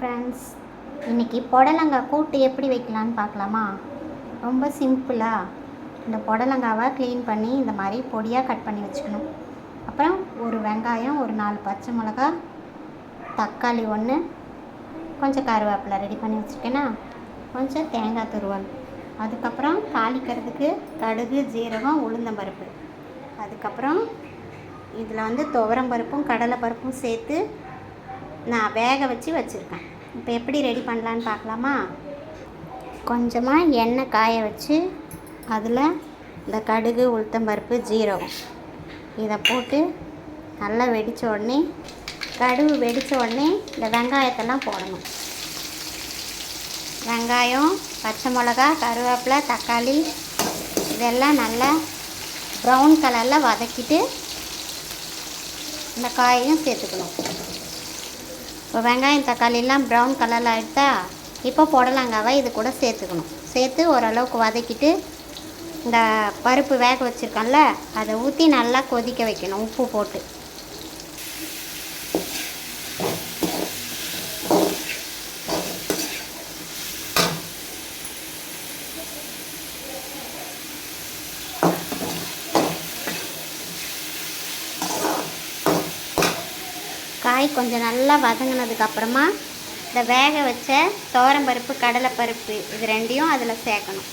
Friends இன்றைக்கி புடலங்காய் கூட்டு எப்படி வைக்கலான்னு பார்க்கலாமா? ரொம்ப சிம்பிளாக இந்த புடலங்காவை க்ளீன் பண்ணி இந்த மாதிரி பொடியாக கட் பண்ணி வச்சுக்கணும். அப்புறம் ஒரு வெங்காயம் ஒரு நாலு பச்சை மிளகா தக்காளி ஒன்று கொஞ்சம் கருவேப்பிலை ரெடி பண்ணி வச்சுருக்கேன்னா கொஞ்சம் தேங்காய் துருவல். அதுக்கப்புறம் தாளிக்கிறதுக்கு கடுகு ஜீரகம் உளுந்தம்பருப்பு அதுக்கப்புறம் இதில் வந்து துவரம் பருப்பும் கடலை பருப்பும் சேர்த்து நான் வேக வச்சு வச்சுருக்கேன். இப்போ எப்படி ரெடி பண்ணலான்னு பார்க்கலாமா? கொஞ்சமாக எண்ணெய் காய வச்சு அதில் இந்த கடுகு உளுத்தம்பருப்பு ஜீரகம். இதை போட்டு நல்லா வெடித்த உடனே கடுகு வெடித்த உடனே இந்த வெங்காயத்தெல்லாம் போடணும். வெங்காயம் பச்சை மிளகா கருவேப்பிலை தக்காளி இதெல்லாம் நல்லா ப்ரௌன் கலரில் வதக்கிட்டு இந்த காயையும் சேர்த்துக்கணும். இப்போ வெங்காயம் தக்காளிலாம் ப்ரௌன் கலரில் ஆகிட்டா இப்போ புடலங்காவை இது கூட சேர்த்துக்கணும். சேர்த்து ஓரளவுக்கு வதக்கிட்டு இந்த பருப்பு வேக வச்சுருக்கோம்ல அதை ஊற்றி நல்லா கொதிக்க வைக்கணும். உப்பு போட்டு. காய் கொஞ்சம் நல்லா வதங்கினதுக்கு அப்புறமா இந்த வேக வச்ச துவரம்பருப்பு கடலைப்பருப்பு இது ரெண்டையும் அதில் சேர்க்கணும்.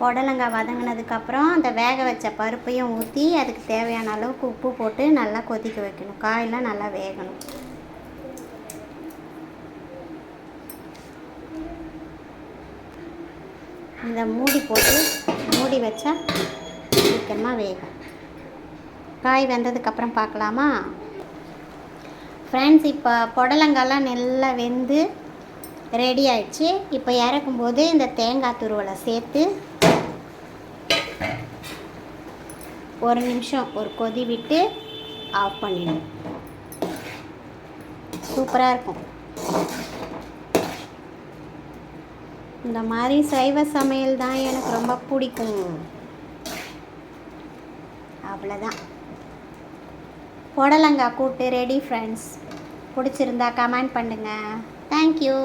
புடலங்காய் வதங்கினதுக்கப்புறம் அந்த வேக வச்ச பருப்பையும் ஊற்றி அதுக்கு தேவையான அளவுக்கு உப்பு போட்டு நல்லா கொதிக்க வைக்கணும். காயெல்லாம் நல்லா வேகணும். இந்த மூடி போட்டு மூடி வச்சா சீக்கிரமாக வேகும் காய் வெந்ததுக்கப்புறம் பார்க்கலாமா? ஃப்ரெண்ட்ஸ் இப்போ புடலங்காலாம் நல்லா வெந்து ரெடி ஆயிடுச்சு. இப்போ இறக்கும்போது இந்த தேங்காய் துருவலை சேர்த்து ஒரு நிமிஷம் ஒரு கொதி விட்டு ஆஃப் பண்ணிடணும். சூப்பராக இருக்கும். இந்த மாதிரி சைவ சமையல் தான் எனக்கு ரொம்ப பிடிக்கும். அவ்வளோதான் புடலங்காய் கூட்டு ரெடி ஃப்ரெண்ட்ஸ் பிடிச்சிருந்தா கமெண்ட் பண்ணுங்கள் தேங்க்யூ